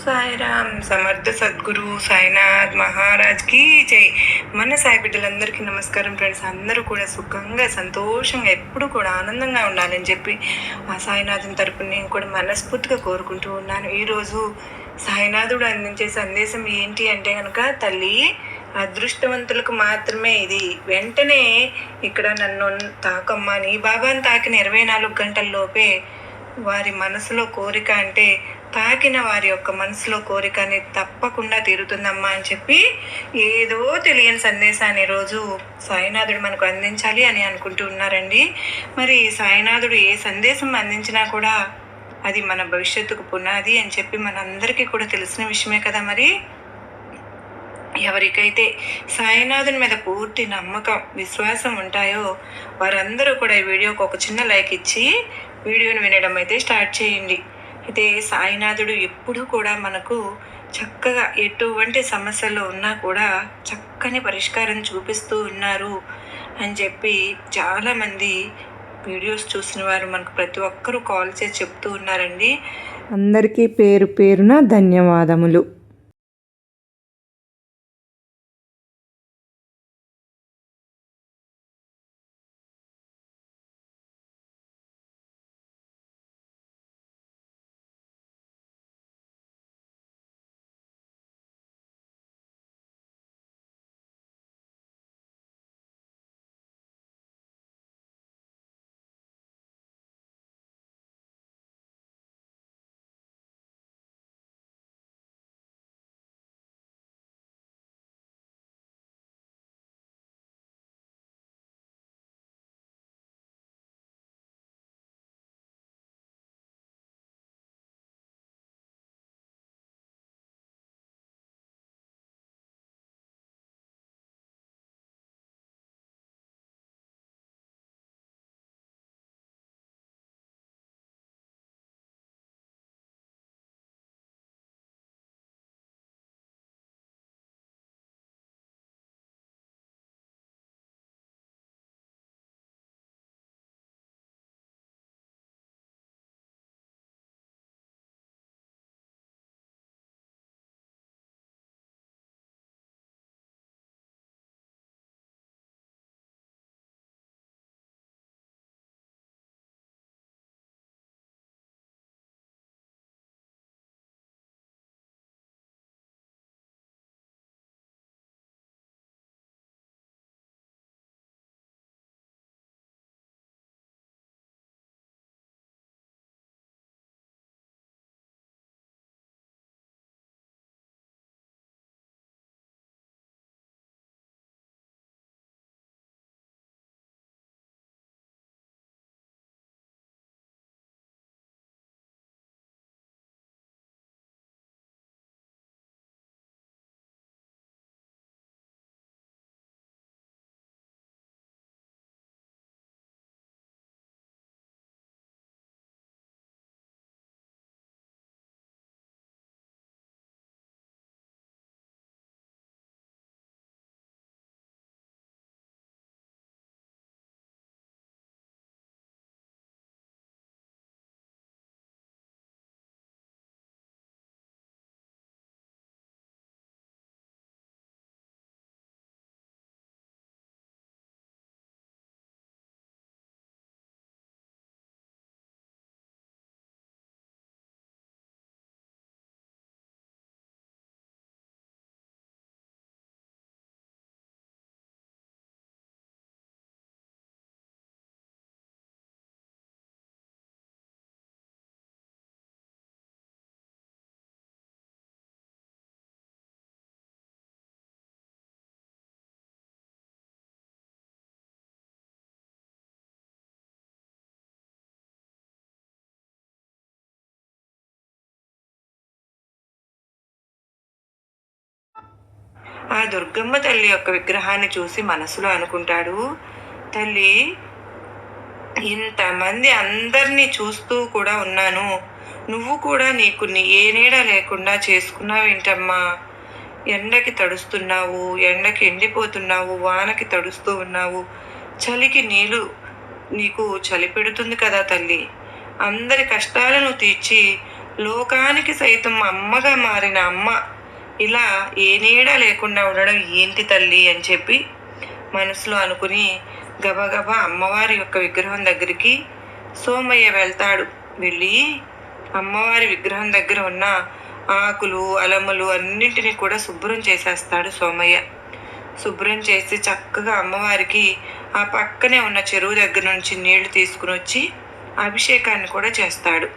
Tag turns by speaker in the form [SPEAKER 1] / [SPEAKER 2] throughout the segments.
[SPEAKER 1] సాయిరామ్ సమర్థ సద్గురు సాయినాథ్ మహారాజ్కి జై. మన సాయి బిడ్డలందరికీ నమస్కారం ఫ్రెండ్స్. అందరూ కూడా సుఖంగా సంతోషంగా ఎప్పుడు కూడా ఆనందంగా ఉండాలని చెప్పి ఆ సాయినాథుని తరపున నేను కూడా మనస్ఫూర్తిగా కోరుకుంటూ ఉన్నాను. ఈరోజు సాయినాథుడు అందించే సందేశం ఏంటి అంటే కనుక తల్లి అదృష్టవంతులకు మాత్రమే ఇది. వెంటనే ఇక్కడ నన్ను తాకమ్మా. నీ బాబాని తాకిన ఇరవై నాలుగు గంటల లోపే వారి మనసులో కోరిక అంటే తాకిన వారి యొక్క మనసులో కోరిక అనేది తప్పకుండా తీరుతుందమ్మా అని చెప్పి ఏదో తెలియని సందేశాన్ని రోజు సాయినాథుడు మనకు అందించాలి అని అనుకుంటూ ఉన్నారండి. మరి సాయినాథుడు ఏ సందేశం అందించినా కూడా అది మన భవిష్యత్తుకు పునాది అని చెప్పి మనందరికీ కూడా తెలిసిన విషయమే కదా మరి. ఎవరికైతే సాయినాథుని మీద పూర్తి నమ్మకం విశ్వాసం ఉంటాయో వారందరూ కూడా ఈ వీడియోకి ఒక చిన్న లైక్ ఇచ్చి వీడియోని వినడం అయితే స్టార్ట్ చేయండి. అయితే సాయినాథుడు ఎప్పుడూ కూడా మనకు చక్కగా ఎటువంటి సమస్యలు ఉన్నా కూడా చక్కని పరిష్కారం చూపిస్తూ ఉన్నారు అని చెప్పి చాలామంది వీడియోస్ చూసిన వారు మనకు ప్రతి ఒక్కరూ కాల్ చేసి చెప్తూ ఉన్నారండి.
[SPEAKER 2] అందరికీ పేరు పేరున ధన్యవాదములు.
[SPEAKER 1] ఆ దుర్గమ్మ తల్లి యొక్క విగ్రహాన్ని చూసి మనసులో అనుకుంటాడు తల్లి ఇంతమంది అందరినీ చూస్తూ కూడా ఉన్నాను. నువ్వు కూడా నీకు నీ ఏ నీడ లేకుండా చేసుకున్నావేంటమ్మా ఎండకి తడుస్తున్నావు ఎండకి ఎండిపోతున్నావు వానకి తడుస్తూ ఉన్నావు. చలికి నీళ్ళు నీకు చలి పెడుతుంది కదా తల్లి. అందరి కష్టాలను తీర్చి లోకానికి సైతం అమ్మగా మారిన అమ్మ ఇలా ఏ నీడ లేకుండా ఉండడం ఏంటి తల్లి అని చెప్పి మనసులో అనుకుని గబగబా అమ్మవారి యొక్క విగ్రహం దగ్గరికి సోమయ్య వెళ్తాడు. వెళ్ళి అమ్మవారి విగ్రహం దగ్గర ఉన్న ఆకులు అలములు అన్నింటినీ కూడా శుభ్రం చేసేస్తాడు సోమయ్య. శుభ్రం చేసి చక్కగా అమ్మవారికి ఆ పక్కనే ఉన్న చెరువు దగ్గర నుంచి నీళ్ళు తీసుకుని వచ్చి అభిషేకాన్ని కూడా చేస్తాడు.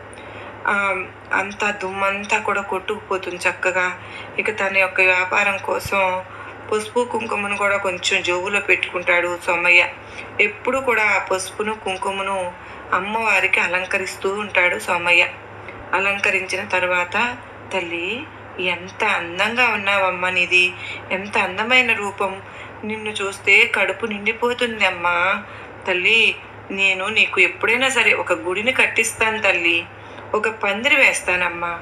[SPEAKER 1] అంతా దుమ్మంతా కూడా కొట్టుకుపోతుంది చక్కగా. ఇక తన యొక్క వ్యాపారం కోసం పసుపు కుంకుమను కూడా కొంచెం జోబులో పెట్టుకుంటాడు సోమయ్య. ఎప్పుడు కూడా ఆ పసుపును కుంకుమను అమ్మవారికి అలంకరిస్తూ ఉంటాడు సోమయ్య. అలంకరించిన తర్వాత తల్లి ఎంత అందంగా ఉన్నావమ్మా నీది. ఎంత అందమైన రూపం. నిన్ను చూస్తే కడుపు నిండిపోతుంది అమ్మా తల్లి నేను నీకు ఎప్పుడైనా సరే ఒక గుడిని కట్టిస్తాను తల్లి. ఒక పందిరి వేస్తానమ్మా.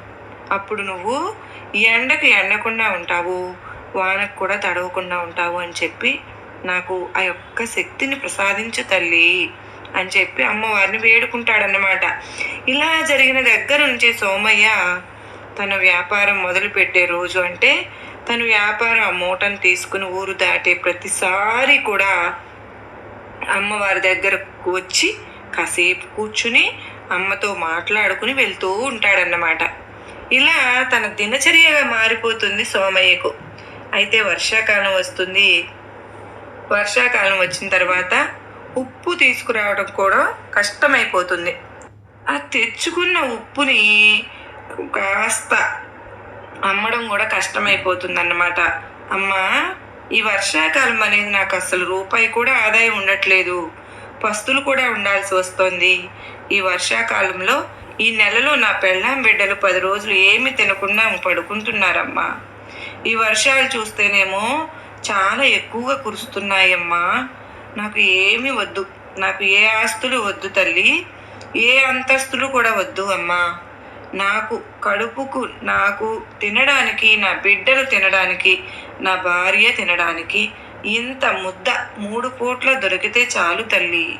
[SPEAKER 1] అప్పుడు నువ్వు ఎండకు ఎండకుండా ఉంటావు వానకు కూడా తడవకుండా ఉంటావు అని చెప్పి నాకు ఆ యొక్క శక్తిని ప్రసాదించు తల్లి అని చెప్పి అమ్మవారిని వేడుకుంటాడన్నమాట. ఇలా జరిగిన దగ్గర నుంచి సోమయ్య తన వ్యాపారం మొదలుపెట్టే రోజు అంటే తన వ్యాపారం ఆ మూటను తీసుకుని ఊరు దాటే ప్రతిసారి కూడా అమ్మవారి దగ్గరకు వచ్చి కాసేపు కూర్చుని అమ్మతో మాట్లాడుకుని వెళ్తూ ఉంటాడన్నమాట. ఇలా తన దినచర్యగా మారిపోతుంది సోమయ్యకు. అయితే వర్షాకాలం వస్తుంది. వర్షాకాలం వచ్చిన తర్వాత ఉప్పు తీసుకురావడం కూడా కష్టమైపోతుంది. ఆ తెచ్చుకున్న ఉప్పుని కాస్త అమ్మడం కూడా కష్టమైపోతుంది అన్నమాట అమ్మా ఈ వర్షాకాలం అనేది నాకు అసలు రూపాయి కూడా ఆదాయం ఉండట్లేదు. పస్తులు కూడా ఉండాల్సి వస్తుంది. ఈ వర్షాకాలంలో ఈ నెలలో నా పెళ్ళాం బిడ్డలు పది రోజులు ఏమి తినకుండా పడుకుంటున్నారమ్మా. ఈ వర్షాలు చూస్తేనేమో చాలా ఎక్కువగా కురుస్తున్నాయమ్మా. నాకు ఏమి వద్దు. నాకు ఏ ఆస్తులు వద్దు తల్లి. ఏ అంతస్తులు కూడా వద్దు అమ్మా. నాకు కడుపుకు నాకు తినడానికి నా బిడ్డలు తినడానికి నా భార్య తినడానికి ఇంత ముద్ద మూడు పూట్ల దొరికితే చాలు తల్లి.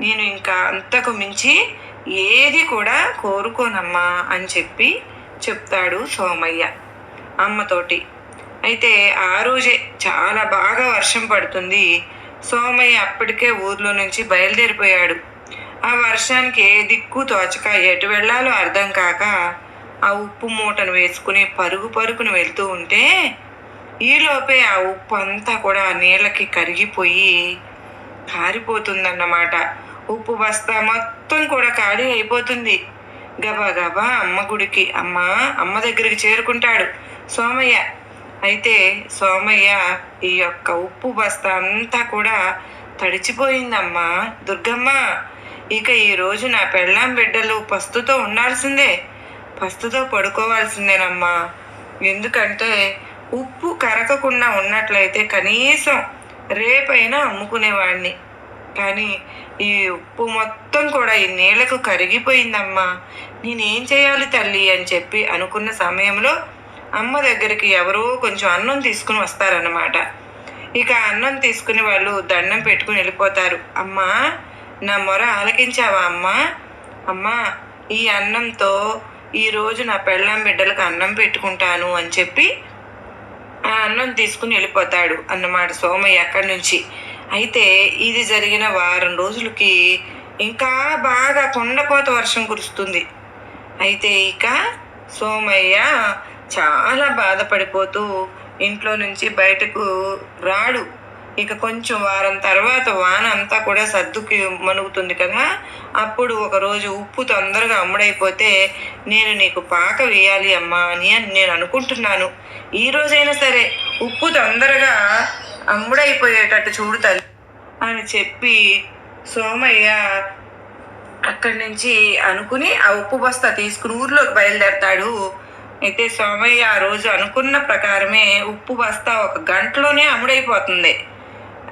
[SPEAKER 1] నేను ఇంకా అంతకు మించి ఏది కూడా కోరుకోనమ్మా అని చెప్పి చెప్తాడు సోమయ్య అమ్మతోటి. అయితే ఆ రోజే చాలా బాగా వర్షం పడుతుంది. సోమయ్య అప్పటికే ఊర్లో నుంచి బయలుదేరిపోయాడు. ఆ వర్షానికి ఏ దిక్కు తోచక ఎటు వెళ్ళాలో అర్థం కాక ఆ ఉప్పు మూటను వేసుకుని పరుగు పరుగును వెళ్తూ ఉంటే ఈలోపే ఆ ఉప్పు అంతా కూడా నీళ్ళకి కరిగిపోయి కారిపోతుందన్నమాట ఉప్పు బస్తా మొత్తం కూడా ఖాళీ అయిపోతుంది. గబా గబా అమ్మ గుడికి అమ్మ అమ్మ దగ్గరికి చేరుకుంటాడు సోమయ్య. అయితే సోమయ్య ఈ యొక్క ఉప్పు బస్తా అంతా కూడా తడిచిపోయిందమ్మా దుర్గమ్మ. ఇక ఈ నా పెళ్ళాం బిడ్డలు పస్తుతో ఉండాల్సిందే. పస్తుతో పడుకోవాల్సిందేనమ్మా. ఎందుకంటే ఉప్పు కరగకుండా ఉన్నట్లయితే కనీసం రేపైనా అమ్ముకునేవాడిని కానీ ఈ ఉప్పు మొత్తం కూడా ఈ నీళ్ళకు కరిగిపోయిందమ్మా. నేనేం చేయాలి తల్లి అని చెప్పి అనుకున్న సమయంలో అమ్మ దగ్గరికి ఎవరో కొంచెం అన్నం తీసుకుని వస్తారన్నమాట. ఇక అన్నం తీసుకుని వాళ్ళు దండం పెట్టుకుని వెళ్ళిపోతారు. అమ్మా నా మొర ఆలకించావా అమ్మా? అమ్మా ఈ అన్నంతో ఈరోజు నా పెళ్ళాం బిడ్డలకు అన్నం పెట్టుకుంటాను అని చెప్పి ఆ అన్నం తీసుకుని వెళ్ళిపోతాడు అన్నమాట సోమయ్య అక్కడి నుంచి. అయితే ఇది జరిగిన వారం రోజులకి ఇంకా బాగా కొండపోత వర్షం కురుస్తుంది. అయితే ఇక సోమయ్య చాలా బాధపడిపోతూ ఇంట్లో నుంచి బయటకు రాడు. ఇక కొంచెం వారం తర్వాత వాన అంతా కూడా సర్దుకి మనుగుతుంది కదా. అప్పుడు ఒకరోజు ఉప్పు తొందరగా అమ్ముడైపోతే నేను నీకు పాక వేయాలి అమ్మా అని నేను అనుకుంటున్నాను. ఈ రోజైనా సరే ఉప్పు తొందరగా అమ్ముడైపోయేటట్టు చూడు తల్లి అని చెప్పి సోమయ్య అక్కడి నుంచి అనుకుని ఆ ఉప్పు బస్తా తీసుకుని ఊర్లోకి బయలుదేరతాడు. అయితే సోమయ్య ఆ రోజు అనుకున్న ప్రకారమే ఉప్పు బస్తా ఒక గంటలోనే అమ్ముడైపోతుంది.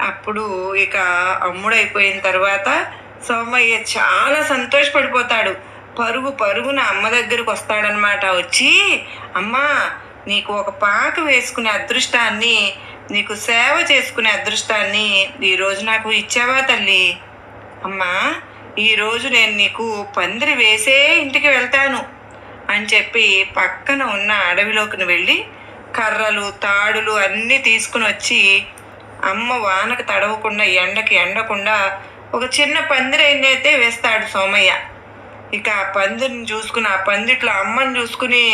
[SPEAKER 1] అప్పుడు ఇక అమ్ముడైపోయిన తర్వాత సోమయ్య చాలా సంతోషపడిపోతాడు. పరుగు పరుగున అమ్మ దగ్గరకు వస్తాడనమాట వచ్చి అమ్మా నీకు ఒక పాక వేసుకునే అదృష్టాన్ని నీకు సేవ చేసుకునే అదృష్టాన్ని ఈరోజు నాకు ఇచ్చావా తల్లి? అమ్మా ఈరోజు నేను నీకు పందిరి వేసే ఇంటికి వెళ్తాను అని చెప్పి పక్కన ఉన్న అడవిలోకి వెళ్ళి కర్రలు తాడులు అన్నీ తీసుకుని వచ్చి అమ్మ వానకు తడవకుండా ఎండకి ఎండకుండా ఒక చిన్న పందిరైతే వేస్తాడు సోమయ్య. ఇక ఆ పందిరిని చూసుకుని ఆ పందిట్లో అమ్మని చూసుకుని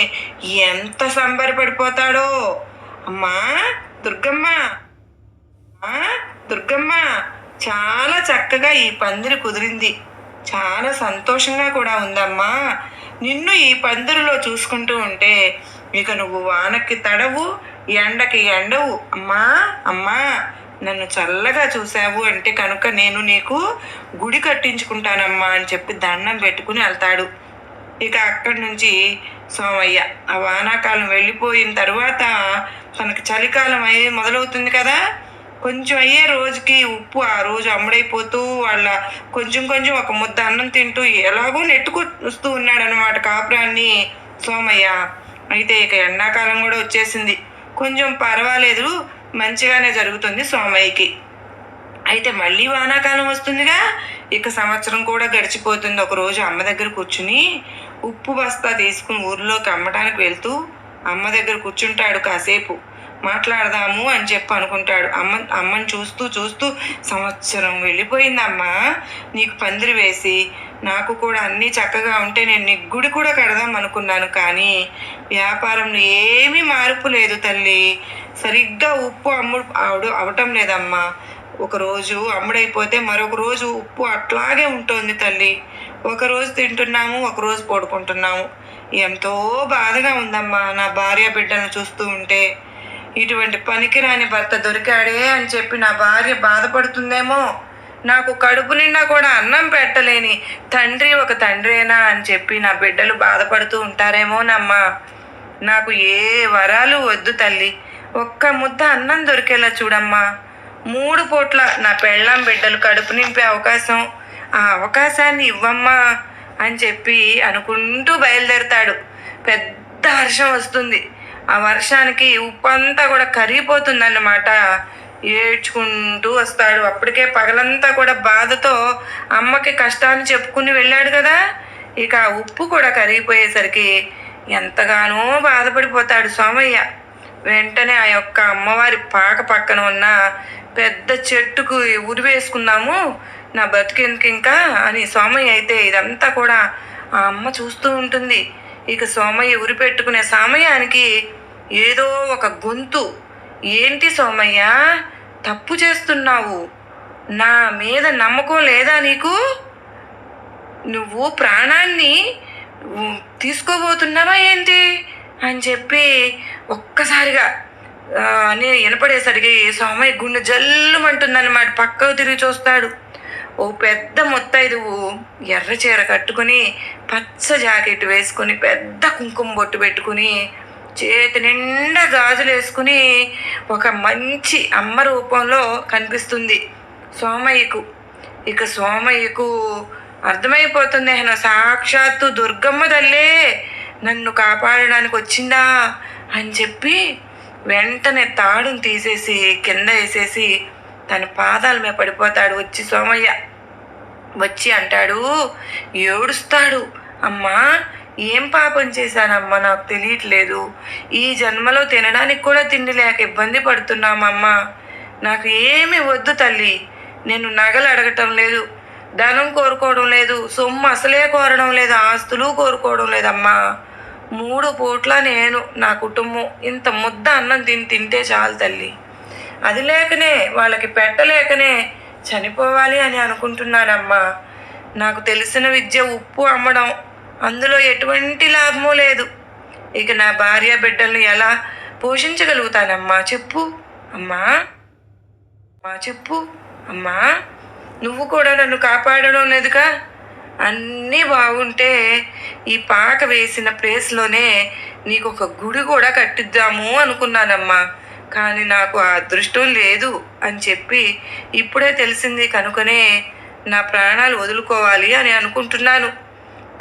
[SPEAKER 1] ఎంత సంబరపడిపోతాడో! అమ్మా దుర్గమ్మ. దుర్గమ్మ చాలా చక్కగా ఈ పందిరి కుదిరింది. చాలా సంతోషంగా కూడా ఉందమ్మా. నిన్ను ఈ పందిరిలో చూసుకుంటూ ఉంటే ఇక నువ్వు వానకి తడవు ఎండకి ఎండవు. అమ్మా అమ్మా నన్ను చల్లగా చూసావు అంటే కనుక నేను నీకు గుడి కట్టించుకుంటానమ్మా అని చెప్పి దండం పెట్టుకుని వెళ్తాడు. ఇక అక్కడి నుంచి సోమయ్య ఆ వానాకాలం వెళ్ళిపోయిన తర్వాత తనకి చలికాలం అయ్యే మొదలవుతుంది కదా. కొంచెం అయ్యే రోజుకి ఉప్పు ఆ రోజు అమ్ముడైపోతూ వాళ్ళ కొంచెం కొంచెం ఒక ముద్ద అన్నం తింటూ ఎలాగో నెట్టుకొస్తూ ఉన్నాడు అనమాట కాపురాన్ని సోమయ్య. అయితే ఇక ఎండాకాలం కూడా వచ్చేసింది. కొంచెం పర్వాలేదు మంచిగానే జరుగుతుంది సోమయ్యకి. అయితే మళ్ళీ వానాకాలం వస్తుందిగా. ఇక సంవత్సరం కూడా గడిచిపోతుంది. ఒక రోజు అమ్మ దగ్గర కూర్చుని ఉప్పు బస్తా తీసుకుని ఊర్లోకి అమ్మటానికి వెళ్తూ అమ్మ దగ్గర కూర్చుంటాడు కాసేపు. మాట్లాడదాము అని చెప్పి అనుకుంటాడు. అమ్మ అమ్మని చూస్తూ చూస్తూ సంవత్సరం వెళ్ళిపోయిందమ్మా. నీకు పందిరి వేసి నాకు కూడా అన్నీ చక్కగా ఉంటే నేను నీకు గుడి కూడా కడదాం అనుకున్నాను కానీ వ్యాపారంలో ఏమీ మార్పు లేదు తల్లి. సరిగ్గా ఉప్పు అమ్ముడు అవడు అవటం లేదమ్మా. ఒకరోజు అమ్ముడైపోతే మరొక రోజు ఉప్పు అట్లాగే ఉంటుంది తల్లి. ఒకరోజు తింటున్నాము ఒకరోజు పడుకుంటున్నాము. ఎంతో బాధగా ఉందమ్మా నా భార్య బిడ్డను చూస్తూ ఉంటే. ఇటువంటి పనికిరాని భర్త దొరికాడే అని చెప్పి నా భార్య బాధపడుతుందేమో. నాకు కడుపు నిండా కూడా అన్నం పెట్టలేని తండ్రి ఒక తండ్రేనా అని చెప్పి నా బిడ్డలు బాధపడుతూ ఉంటారేమోనమ్మా. నాకు ఏ వరాలు వద్దు తల్లి. ఒక్క ముద్ద అన్నం దొరికేలా చూడమ్మా. మూడు పూట్ల నా పెళ్ళాం బిడ్డలు కడుపు నింపే అవకాశం ఆ అవకాశాన్ని ఇవ్వమ్మా అని చెప్పి అనుకుంటూ బయలుదేరతాడు. పెద్ద హర్షం వస్తుంది. ఆ వర్షానికి ఉప్పు అంతా కూడా కరిగిపోతుందన్నమాట. ఏడ్చుకుంటూ వస్తాడు. అప్పటికే పగలంతా కూడా బాధతో అమ్మకి కష్టాన్ని చెప్పుకుని వెళ్ళాడు కదా. ఇక ఉప్పు కూడా కరిగిపోయేసరికి ఎంతగానో బాధపడిపోతాడు సోమయ్య. వెంటనే ఆ యొక్క అమ్మవారి పాక పక్కన ఉన్న పెద్ద చెట్టుకు ఉరివేసుకుందాము నా బతికెందుకు ఇంకా? అని సోమయ్య అయితే ఇదంతా కూడా ఆ అమ్మ చూస్తూ ఉంటుంది. ఇక సోమయ్య ఉరి పెట్టుకునే సమయానికి ఏదో ఒక గొంతు. ఏంటి సోమయ్య? తప్పు చేస్తున్నావు. నా మీద నమ్మకం లేదా నీకు? నువ్వు ప్రాణాన్ని తీసుకోబోతున్నావా ఏంటి? అని చెప్పి ఒక్కసారిగా ఆ, అని వినపడేసరికి సోమయ్య గుండె జల్లుమంటుందన్నమాట. పక్కకు తిరిగి చూస్తాడు. ఓ పెద్ద ముత్తైదువు ఎర్ర చీర కట్టుకుని పచ్చ జాకెట్ వేసుకుని పెద్ద కుంకుమ బొట్టు పెట్టుకుని చేతి నిండా గాజులు వేసుకుని ఒక మంచి అమ్మ రూపంలో కనిపిస్తుంది. సోమయ్యకు. ఇక సోమయ్యకు అర్థమైపోతుంది. ఆయన సాక్షాత్తు దుర్గమ్మ తల్లే నన్ను కాపాడడానికి వచ్చిందా అని చెప్పి వెంటనే తాడును తీసేసి కింద వేసేసి తన పాదాల మీద పడిపోతాడు. వచ్చి సోమయ్య. వచ్చి అంటాడు ఏడుస్తాడు. అమ్మా ఏం పాపం చేశానమ్మా? నాకు తెలియట్లేదు. ఈ జన్మలో తినడానికి కూడా తిండి లేక ఇబ్బంది పడుతున్నామమ్మా. నాకు ఏమి వద్దు తల్లి. నేను నగలు అడగటం లేదు. ధనం కోరుకోవడం లేదు. సొమ్ము అసలే కోరడం లేదు. ఆస్తులు కోరుకోవడం లేదమ్మా. మూడు పూట్ల నేను నా కుటుంబం ఇంత ముద్ద అన్నం తిని తింటే చాలు తల్లి. అది లేకనే వాళ్ళకి పెట్టలేకనే చనిపోవాలి అని అనుకుంటున్నానమ్మా. నాకు తెలిసిన విద్య ఉప్పు అమ్మడం అందులో ఎటువంటి లాభమూ లేదు. ఇక నా భార్య బిడ్డల్ని ఎలా పోషించగలుగుతానమ్మా చెప్పు. అమ్మా. అమ్మా చెప్పు. అమ్మా. నువ్వు కూడా నన్ను కాపాడడం లేదుగా? అన్నీ బాగుంటే ఈ పాక వేసిన ప్లేస్లోనే నీకు ఒక గుడి కూడా కట్టిద్దాము అనుకున్నానమ్మా. కానీ నాకు ఆ అదృష్టం లేదు అని చెప్పి ఇప్పుడే తెలిసింది కనుకనే నా ప్రాణాలు వదులుకోవాలి అని అనుకుంటున్నాను.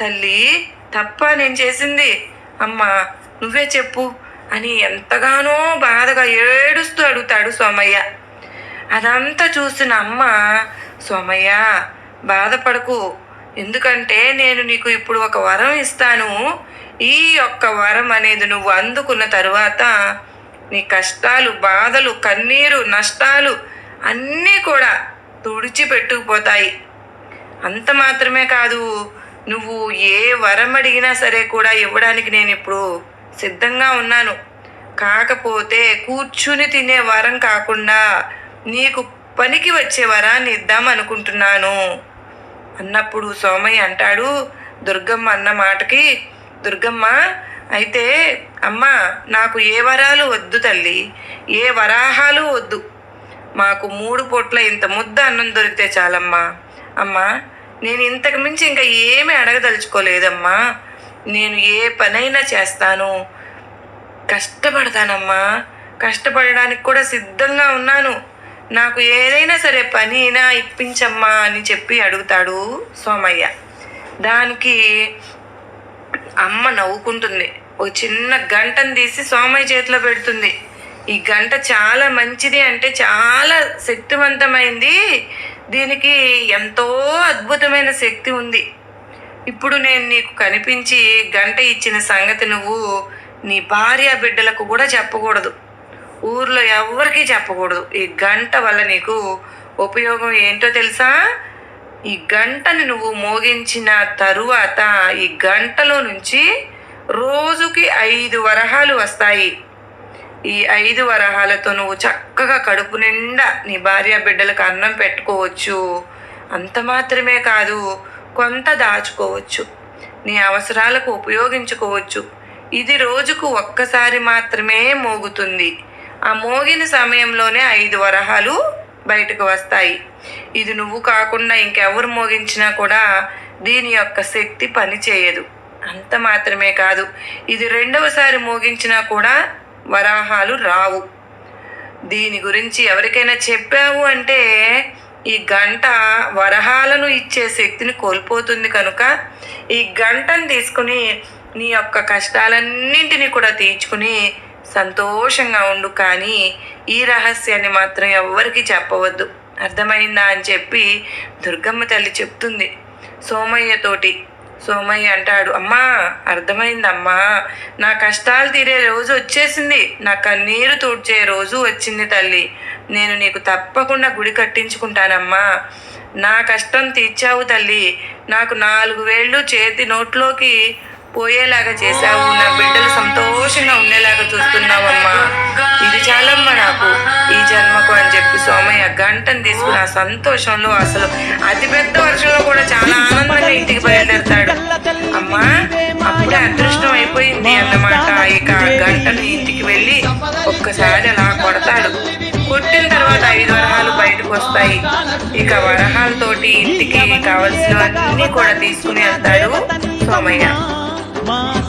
[SPEAKER 1] తల్లి తప్ప నేను చేసింది. అమ్మా నువ్వే చెప్పు అని ఎంతగానో బాధగా ఏడుస్తూ అడుగుతాడు సోమయ్య. అదంతా చూసిన అమ్మ సోమయ్య బాధపడకు. ఎందుకంటే నేను నీకు ఇప్పుడు ఒక వరం ఇస్తాను. ఈ యొక్క వరం అనేది నువ్వు అందుకున్న తరువాత నీ కష్టాలు బాధలు కన్నీరు నష్టాలు అన్నీ కూడా తుడిచిపెట్టుకుపోతాయి. అంత మాత్రమే కాదు నువ్వు ఏ వరం అడిగినా సరే కూడా ఇవ్వడానికి నేను ఇప్పుడు సిద్ధంగా ఉన్నాను. కాకపోతే కూర్చుని తినే వరం కాకుండా నీకు పనికి వచ్చే వరాన్ని ఇద్దాం అనుకుంటున్నాను. అన్నప్పుడు సోమయ్య అంటాడు దుర్గమ్మ అన్న మాటకి దుర్గమ్మ అయితే అమ్మ నాకు ఏ వరాలు వద్దు తల్లి ఏ వరాహాలు వద్దు. మాకు మూడు పూట్ల ఇంత ముద్ద అన్నం దొరికితే చాలమ్మా. అమ్మా నేను ఇంతకు మించి ఇంకా ఏమీ అడగదలుచుకోలేదమ్మా. నేను ఏ పనైనా చేస్తాను. కష్టపడతానమ్మా. కష్టపడడానికి కూడా సిద్ధంగా ఉన్నాను. నాకు ఏదైనా సరే పని అయినా ఇప్పించమ్మా అని చెప్పి అడుగుతాడు సోమయ్య. దానికి అమ్మ నవ్వుకుంటుంది. ఒక చిన్న గంటను తీసి సోమయ్య చేతిలో పెడుతుంది. ఈ గంట చాలా మంచిది అంటే చాలా శక్తివంతమైంది. దీనికి ఎంతో అద్భుతమైన శక్తి ఉంది. ఇప్పుడు నేను నీకు కనిపించి గంట ఇచ్చిన సంగతి నువ్వు నీ భార్య బిడ్డలకు కూడా చెప్పకూడదు. ఊర్లో ఎవ్వరికీ చెప్పకూడదు. ఈ గంట వల్ల నీకు ఉపయోగం ఏంటో తెలుసా? ఈ గంటని నువ్వు మోగించిన తరువాత ఈ గంటలో నుంచి రోజుకి ఐదు వరహాలు వస్తాయి. ఈ ఐదు వరహాలతో నువ్వు చక్కగా కడుపు నిండా నీ భార్య బిడ్డలకు అన్నం పెట్టుకోవచ్చు. అంత మాత్రమే కాదు కొంత దాచుకోవచ్చు. నీ అవసరాలకు ఉపయోగించుకోవచ్చు. ఇది రోజుకు ఒక్కసారి మాత్రమే మోగుతుంది. ఆ మోగిన సమయంలోనే ఐదు వరహాలు బయటకు వస్తాయి. ఇది నువ్వు కాకుండా ఇంకెవరు మోగించినా కూడా దీని యొక్క శక్తి పనిచేయదు. అంత మాత్రమే కాదు ఇది రెండవసారి మోగించినా కూడా వరాహాలు రావు. దీని గురించి ఎవరికైనా చెప్పావు అంటే ఈ గంట వరహాలను ఇచ్చే శక్తిని కోల్పోతుంది కనుక ఈ గంటను తీసుకుని నీ యొక్క కష్టాలన్నింటినీ కూడా తీర్చుకుని సంతోషంగా ఉండు. కానీ ఈ రహస్యాన్ని మాత్రం ఎవ్వరికి చెప్పవద్దు. అర్థమైందా అని చెప్పి దుర్గమ్మ తల్లి చెప్తుంది. సోమయ్యతోటి సోమయ్య అంటాడు అమ్మా అర్థమైందమ్మా. నా కష్టాలు తీరే రోజు వచ్చేసింది. నా కన్నీరు తూడ్చే రోజు వచ్చింది తల్లి. నేను నీకు తప్పకుండా గుడి కట్టించుకుంటానమ్మా. నా కష్టం తీర్చావు తల్లి. నాకు నాలుగు వేళ్ళు చేతి నోట్లోకి పోయేలాగా చేశావు. నా బిడ్డలు సంతోషంగా ఉండేలాగా చూస్తున్నావమ్మా. ఇది చాలమ్మా నాకు. సోమయ్య గంటను తీసుకుని ఆ సంతోషంలో అసలు అతిపెద్ద వర్షంలో కూడా చాలా ఆనందంగా ఇంటికి బయలుదేరతాడు. అమ్మా అప్పుడే అదృష్టం అయిపోయింది అన్నమాట. ఇక గంటను ఇంటికి వెళ్ళి ఒక్కసారి అలా కొడతాడు. కొట్టిన తర్వాత ఐదు వరహాలు బయటకు వస్తాయి. ఇక వరహాలతోటి ఇంటికి కావలసినవన్నీ కూడా తీసుకుని వెళ్తాడు సోమయ్య.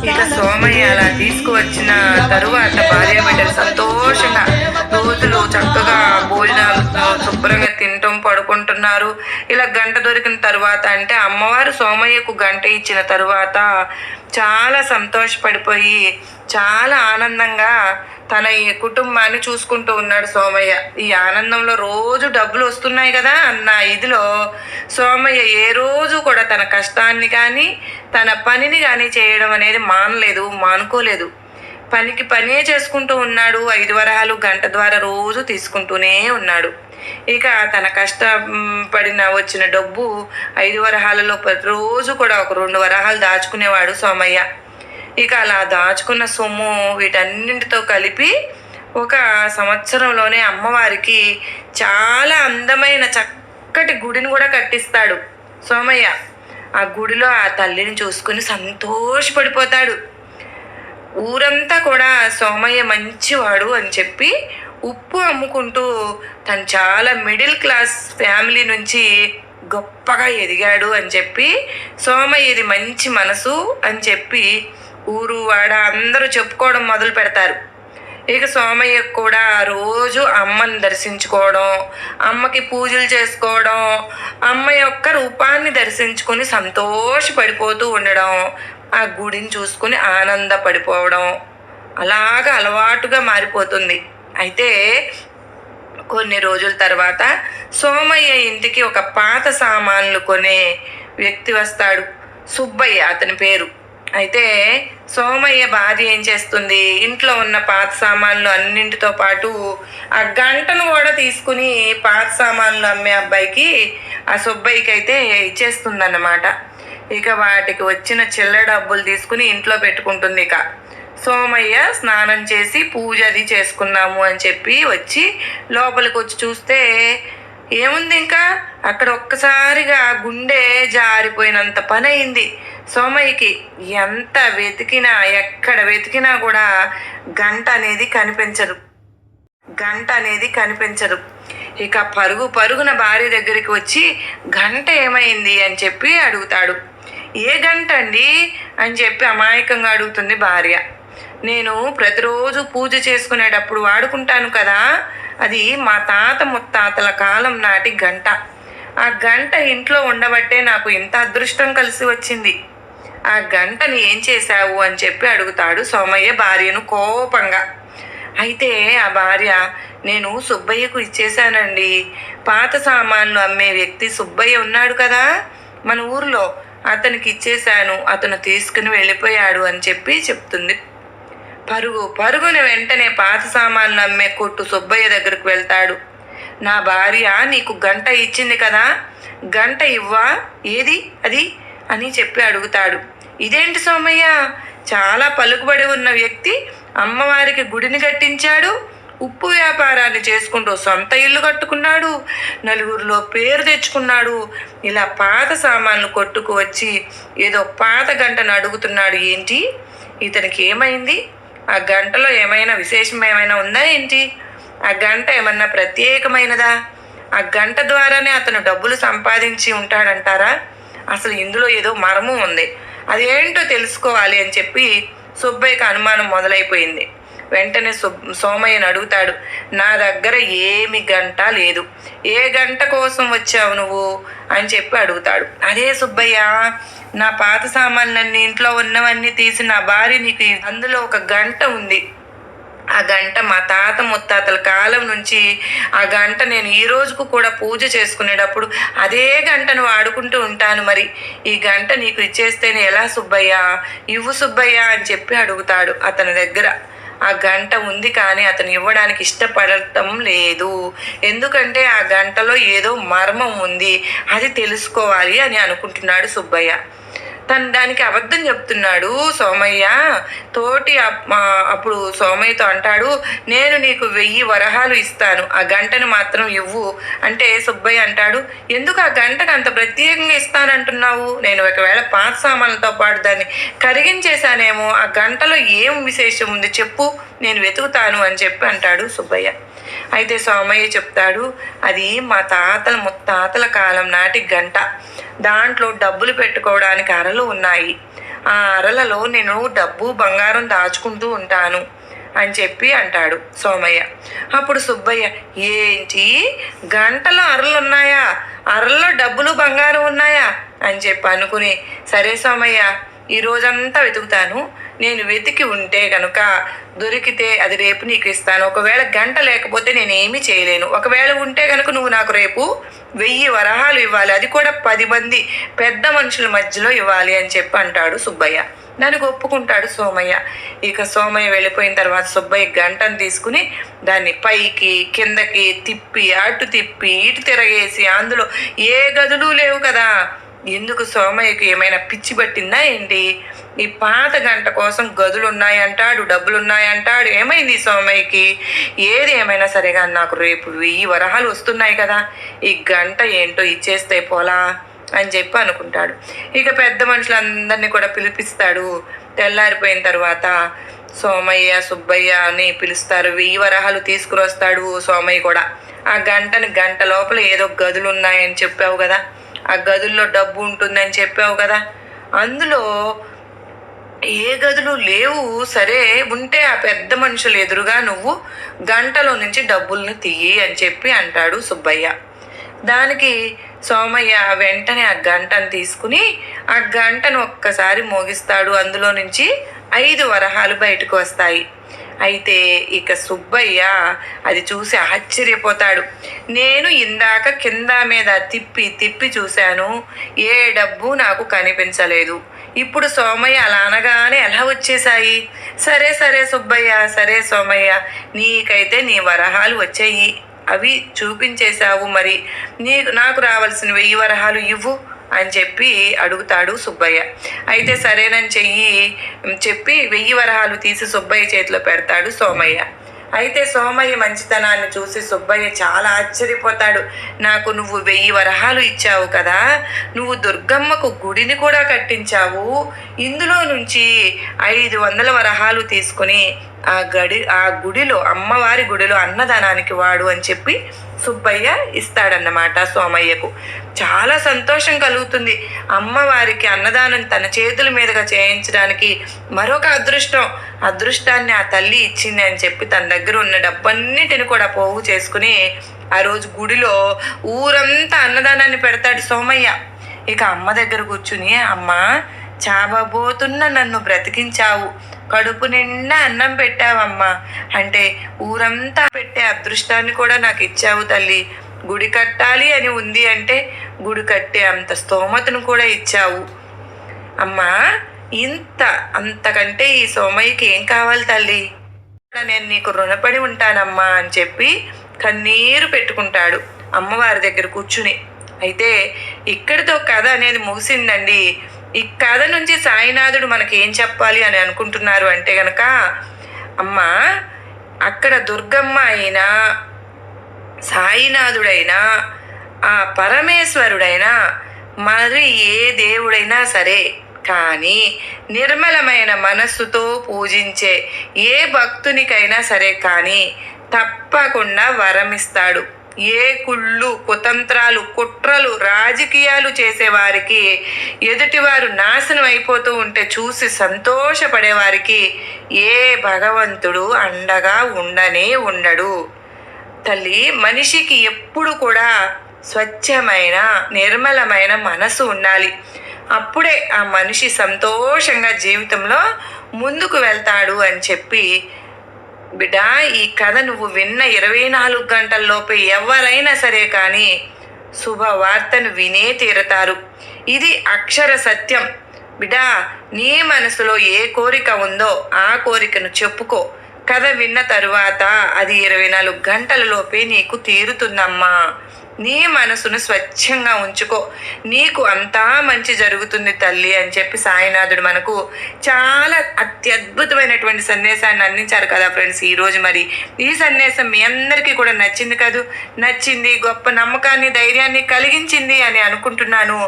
[SPEAKER 1] ఇక సోమయ్య అలా తీసుకువచ్చిన తరువాత భార్య బిడ్డలు సంతోషంగా రోజులు చక్కగా భోజనాలు శుభ్రంగా తినటం పడుకుంటున్నారు. ఇలా గంట దొరికిన తర్వాత అంటే అమ్మవారు సోమయ్యకు గంట ఇచ్చిన తరువాత చాలా సంతోషపడిపోయి చాలా ఆనందంగా తన ఈ కుటుంబాన్ని చూసుకుంటూ ఉన్నాడు సోమయ్య. ఈ ఆనందంలో రోజు డబ్బులు వస్తున్నాయి కదా అన్న ఇదిలో సోమయ్య ఏ రోజు కూడా తన కష్టాన్ని కానీ తన పనిని కానీ చేయడం అనేది మానలేదు మానుకోలేదు. పనికి పనే చేసుకుంటూ ఉన్నాడు. ఐదు వరహాలు గంట ద్వారా రోజు తీసుకుంటూనే ఉన్నాడు. ఇక తన కష్టపడిన వచ్చిన డబ్బు ఐదు వరహాలలో ప్రతిరోజు కూడా ఒక రెండు వరహాలు దాచుకునేవాడు సోమయ్య. ఇక అలా దాచుకున్న సొమ్ము వీటన్నింటితో కలిపి ఒక సంవత్సరంలోనే అమ్మవారికి చాలా అందమైన చక్కటి గుడిని కూడా కట్టిస్తాడు. సోమయ్య ఆ గుడిలో ఆ తల్లిని చూసుకుని సంతోషపడిపోతాడు. ఊరంతా కూడా సోమయ్య మంచివాడు అని చెప్పి ఉప్పు అమ్ముకుంటూ తను చాలా మిడిల్ క్లాస్ ఫ్యామిలీ నుంచి గొప్పగా ఎదిగాడు అని చెప్పి సోమయ్యది మంచి మనసు అని చెప్పి ఊరు వాడ అందరూ చెప్పుకోవడం మొదలు పెడతారు. ఇక సోమయ్య కూడా రోజు అమ్మని దర్శించుకోవడం అమ్మకి పూజలు చేసుకోవడం అమ్మ యొక్క రూపాన్ని దర్శించుకొని సంతోషపడిపోతూ ఉండడం ఆ గుడిని చూసుకుని ఆనందపడిపోవడం అలాగా అలవాటుగా మారిపోతుంది. అయితే కొన్ని రోజుల తర్వాత సోమయ్య ఇంటికి ఒక పాత సామాన్లు కొనే వ్యక్తి వస్తాడు. సుబ్బయ్య అతని పేరు. అయితే సోమయ్య భార్య ఏం చేస్తుంది? ఇంట్లో ఉన్న పాత సామాన్లు అన్నింటితో పాటు ఆ గంటను కూడా తీసుకుని పాత సామాన్లు అమ్మే అబ్బాయికి ఆ సుబ్బయ్యకి అయితే ఇచ్చేస్తుందన్నమాట. ఇక వాటికి వచ్చిన చిల్లర డబ్బులు తీసుకుని ఇంట్లో పెట్టుకుంటుంది ఇక. సోమయ్య స్నానం చేసి పూజ అది చేసుకున్నాము అని చెప్పి వచ్చి లోపలికి వచ్చి చూస్తే ఏముంది ఇంకా? అక్కడ ఒక్కసారిగా గుండె జారిపోయినంత పని అయింది సోమయ్యకి ఎంత వెతికినా ఎక్కడ వెతికినా కూడా గంట అనేది కనిపించదు. గంట అనేది కనిపించదు. ఇక పరుగు పరుగున భార్య దగ్గరికి వచ్చి గంట ఏమైంది? అని చెప్పి అడుగుతాడు. ఏ గంట అండి? అని చెప్పి అమాయకంగా అడుగుతుంది భార్య. నేను ప్రతిరోజు పూజ చేసుకునేటప్పుడు వాడుకుంటాను కదా అది మా తాత ముత్తాతల కాలం నాటి గంట. ఆ గంట ఇంట్లో ఉండబట్టే నాకు ఇంత అదృష్టం కలిసి వచ్చింది. ఆ గంటని ఏం చేశావు అని చెప్పి అడుగుతాడు సోమయ్య భార్యను కోపంగా. అయితే ఆ భార్య నేను సుబ్బయ్యకు ఇచ్చేశానండి. పాత సామాన్లు అమ్మే వ్యక్తి సుబ్బయ్య ఉన్నాడు కదా. మన ఊర్లో అతనికి ఇచ్చేశాను. అతను తీసుకుని వెళ్ళిపోయాడు అని చెప్పి చెప్తుంది పరుగు. పరుగుని వెంటనే పాత సామాన్లు అమ్మే కొట్టు సుబ్బయ్య దగ్గరకు వెళ్తాడు. నా భార్య నీకు గంట ఇచ్చింది కదా? గంట ఇవ్వా? ఏది? అది? అని చెప్పి అడుగుతాడు. ఇదేంటి సోమయ్య? చాలా పలుకుబడి ఉన్న వ్యక్తి అమ్మవారికి గుడిని కట్టించాడు. ఉప్పు వ్యాపారాన్ని చేసుకుంటూ సొంత ఇల్లు కట్టుకున్నాడు. నలుగురిలో పేరు తెచ్చుకున్నాడు. ఇలా పాత సామాన్లు కొట్టుకు వచ్చి ఏదో పాత గంటను అడుగుతున్నాడు ఏంటి? ఇతనికి ఏమైంది? ఆ గంటలో ఏమైనా విశేషం ఏమైనా ఉందా ఏంటి? ఆ గంట ఏమన్నా ప్రత్యేకమైనదా? ఆ గంట ద్వారానే అతను డబ్బులు సంపాదించి ఉంటాడంటారా? అసలు ఇందులో ఏదో మర్మం ఉంది. అదేంటో తెలుసుకోవాలి అని చెప్పి సుబ్బయ్యకు అనుమానం మొదలైపోయింది. వెంటనే సోమయ్యను అడుగుతాడు నా దగ్గర ఏమి గంట లేదు. ఏ గంట కోసం వచ్చావు నువ్వు? అని చెప్పి అడుగుతాడు. అదే సుబ్బయ్య నా పాత సామాన్లన్నీ ఇంట్లో ఉన్నవన్నీ తీసి నా భార్య నీకు అందులో ఒక గంట ఉంది. ఆ గంట మా తాత ముత్తాతల కాలం నుంచి ఆ గంట నేను ఈ రోజుకు కూడా పూజ చేసుకునేటప్పుడు అదే గంటను వాడుకుంటూ ఉంటాను మరి. ఈ గంట నీకు ఇచ్చేస్తేనే ఎలా సుబ్బయ్య? ఇవ్వు సుబ్బయ్య అని చెప్పి అడుగుతాడు అతని దగ్గర. ఆ గంట ఉంది కానీ అతను ఇవ్వడానికి ఇష్టపడటం లేదు. ఎందుకంటే ఆ గంటలో ఏదో మర్మం ఉంది. అది తెలుసుకోవాలి అని అనుకుంటున్నాడు సుబ్బయ్య. తను దానికి అబద్ధం చెప్తున్నాడు సోమయ్య. తోటి అప్పుడు సోమయ్యతో అంటాడు నేను నీకు వెయ్యి వరహాలు ఇస్తాను ఆ గంటను మాత్రం ఇవ్వు. అంటే సుబ్బయ్య అంటాడు ఎందుకు ఆ గంటకు అంత ప్రత్యేకంగా ఇస్తానంటున్నావు? నేను ఒకవేళ పాత సామాన్లతో పాటు దాన్ని కరిగించేశానేమో ఆ గంటలో ఏం విశేషం ఉంది చెప్పు నేను వెతుకుతాను అని చెప్పి అంటాడు సుబ్బయ్య. అయితే సోమయ్య చెప్తాడు అది మా తాతల ముత్తాతల కాలం నాటి గంట. దాంట్లో డబ్బులు పెట్టుకోవడానికి అరలు ఉన్నాయి. ఆ అరలలో నేను డబ్బు బంగారం దాచుకుంటూ ఉంటాను అని చెప్పి అంటాడు సోమయ్య. అప్పుడు సుబ్బయ్య ఏంటి? గంటలో అరలు ఉన్నాయా అరల్లో డబ్బులు బంగారం ఉన్నాయా? అని చెప్పి అనుకుని సరే సోమయ్య ఈ రోజంతా వెతుకుతాను. నేను వెతికి ఉంటే కనుక దొరికితే అది రేపు నీకు ఇస్తాను. ఒకవేళ గంట లేకపోతే నేను ఏమీ చేయలేను. ఒకవేళ ఉంటే కనుక నువ్వు నాకు రేపు వెయ్యి వరహాలు ఇవ్వాలి. అది కూడా పది మంది పెద్ద మనుషుల మధ్యలో ఇవ్వాలి అని చెప్పి అంటాడు సుబ్బయ్య. దానికి ఒప్పుకుంటాడు సోమయ్య. ఇక సోమయ్య వెళ్ళిపోయిన తర్వాత సుబ్బయ్య గంటను తీసుకుని దాన్ని పైకి కిందకి తిప్పి అటు తిప్పి ఇటు తిరగేసి అందులో ఏ గదులు లేవు కదా. ఎందుకు సోమయ్యకు ఏమైనా పిచ్చి పట్టిందా ఏంటి? ఈ పాత గంట కోసం గదులు ఉన్నాయంటాడు డబ్బులు ఉన్నాయంటాడు ఏమైంది ఈ సోమయ్యకి? ఏది ఏమైనా సరే కానీ నాకు రేపు వెయ్యి వరహాలు వస్తున్నాయి కదా. ఈ గంట ఏంటో ఇచ్చేస్తే పోలా అని చెప్పి అనుకుంటాడు. ఇక పెద్ద మనుషులందరినీ కూడా పిలిపిస్తాడు. తెల్లారిపోయిన తర్వాత సోమయ్య సుబ్బయ్య అని పిలుస్తారు. వెయ్యి వరహాలు తీసుకుని వస్తాడు సోమయ్య కూడా. ఆ గంటని గంట లోపల ఏదో గదులు ఉన్నాయని చెప్పావు కదా. ఆ గదుల్లో డబ్బు ఉంటుందని చెప్పావు కదా? అందులో ఏ గదులు లేవు. సరే ఉంటే ఆ పెద్ద మనుషులు ఎదురుగా నువ్వు గంటలో నుంచి డబ్బుల్ని తీయి అని చెప్పి అంటాడు సుబ్బయ్య. దానికి సోమయ్య వెంటనే ఆ గంటను తీసుకుని ఆ గంటను ఒక్కసారి మోగిస్తాడు. అందులో నుంచి ఐదు వరహాలు బయటకు వస్తాయి. అయితే ఇక సుబ్బయ్య అది చూసి ఆశ్చర్యపోతాడు. నేను ఇందాక కింద మీద తిప్పి తిప్పి చూశాను. ఏ డబ్బు నాకు కనిపించలేదు. ఇప్పుడు సోమయ్య అలా అనగానే ఎలా వచ్చేసాయి సరే సరే సుబ్బయ్య సరే సోమయ్య నీకైతే నీ వరహాలు వచ్చాయి. అవి చూపించేశావు మరి. నీకు నాకు రావాల్సిన వెయ్యి వరహాలు ఇవ్వు. అని చెప్పి అడుగుతాడు సుబ్బయ్య. అయితే సరేనని చెయ్యి చెప్పి వెయ్యి వరహాలు తీసి సుబ్బయ్య చేతిలో పెడతాడు సోమయ్య. అయితే సోమయ్య మంచితనాన్ని చూసి సుబ్బయ్య చాలా ఆశ్చర్యపోతాడు. నాకు నువ్వు వెయ్యి వరహాలు ఇచ్చావు కదా నువ్వు దుర్గమ్మకు గుడిని కూడా కట్టించావు. ఇందులో నుంచి ఐదు వందల వరహాలు తీసుకుని ఆ గడి ఆ గుడిలో అమ్మవారి గుడిలో అన్నదానానికి వాడు అని చెప్పి సుబ్బయ్య ఇస్తాడన్నమాట సోమయ్యకు. చాలా సంతోషం కలుగుతుంది. అమ్మవారికి అన్నదానం తన చేతుల మీదుగా చేయించడానికి మరొక అదృష్టం. అదృష్టాన్ని ఆ తల్లి ఇచ్చింది అని చెప్పి తన దగ్గర ఉన్న డబ్బన్నిటిని కూడా పోగు చేసుకుని ఆ రోజు గుడిలో ఊరంతా అన్నదానాన్ని పెడతాడు సోమయ్య. ఇక అమ్మ దగ్గర కూర్చుని అమ్మ చావబోతున్న నన్ను బ్రతికించావు. కడుపు నిండా అన్నం పెట్టావమ్మా. అంటే ఊరంతా పెట్టే అదృష్టాన్ని కూడా నాకు ఇచ్చావు తల్లి. గుడి కట్టాలి అని ఉంది అంటే గుడి కట్టే అంత స్తోమతను కూడా ఇచ్చావు. అమ్మా ఇంత అంతకంటే ఈ సోమయ్యకి ఏం కావాలి తల్లి? నేను నీకు రుణపడి ఉంటానమ్మా అని చెప్పి కన్నీరు పెట్టుకుంటాడు అమ్మవారి దగ్గర కూర్చుని. అయితే ఇక్కడితో కథ అనేది ముగిసిందండి. ఈ కథ నుంచి సాయినాథుడు మనకి ఏం చెప్పాలి అని అనుకుంటున్నారు అంటే గనక అమ్మ అక్కడ దుర్గమ్మ అయినా సాయినాథుడైనా ఆ పరమేశ్వరుడైనా మరి ఏ దేవుడైనా సరే కానీ నిర్మలమైన మనస్సుతో పూజించే ఏ భక్తునికైనా సరే కానీ తప్పకుండా వరమిస్తాడు. ఏ కుళ్ళు కుతంత్రాలు కుట్రలు రాజకీయాలు చేసేవారికి ఎదుటివారు నాశనం అయిపోతూ ఉంటే చూసి సంతోషపడేవారికి ఏ భగవంతుడు అండగా ఉండనే ఉండడు. తల్లి మనిషికి ఎప్పుడు కూడా స్వచ్ఛమైన నిర్మలమైన మనసు ఉండాలి. అప్పుడే ఆ మనిషి సంతోషంగా జీవితంలో ముందుకు వెళ్తాడు అని చెప్పి బిడా ఈ కథ నువ్వు విన్న ఇరవై నాలుగు గంటల్లోపే ఎవరైనా సరే కానీ శుభవార్తను వినే తీరతారు. ఇది అక్షర సత్యం. బిడా నీ మనసులో ఏ కోరిక ఉందో ఆ కోరికను చెప్పుకో. కథ విన్న తరువాత అది ఇరవై నాలుగు గంటలలోపే నీకు తీరుతుందమ్మా. నీ మనసును స్వచ్ఛంగా ఉంచుకో. నీకు అంతా మంచి జరుగుతుంది తల్లి అని చెప్పి సాయినాథుడు మనకు చాలా అత్యద్భుతమైనటువంటి సందేశాన్ని అందించారు కదా ఫ్రెండ్స్. ఈరోజు మరి ఈ సందేశం మీ అందరికీ కూడా నచ్చింది కాదు? నచ్చింది గొప్ప నమ్మకాన్ని ధైర్యాన్ని కలిగించింది అని అనుకుంటున్నాను.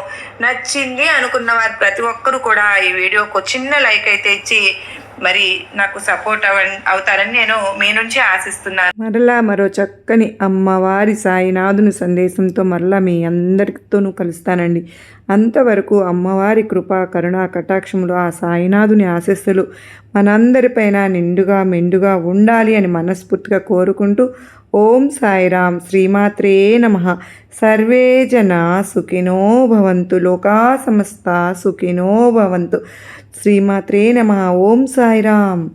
[SPEAKER 1] నచ్చింది అనుకున్న వారు ప్రతి ఒక్కరూ కూడా ఈ వీడియోకు చిన్న లైక్ అయితే ఇచ్చి మరి నాకు సపోర్ట్ అవ అవుతారని నేను మీ నుంచి ఆశిస్తున్నాను.
[SPEAKER 2] మరలా మరో చక్కని అమ్మవారి సాయినాథుని సందేశంతో మరలా మీ అందరితోనూ కలుస్తానండి. అంతవరకు అమ్మవారి కృపా కరుణా కటాక్షములు ఆ సాయినాథుని ఆశస్సులు మనందరిపైన నిండుగా మెండుగా ఉండాలి అని మనస్ఫూర్తిగా కోరుకుంటూ ఓం సాయిరామ్ శ్రీమాత్రే నమ. సర్వే జన సుఖినో భవంతు లోకా సమస్త సుఖినో భవంతు. శ్రీమాత్రే నమ. ఓం సాయిరామ్.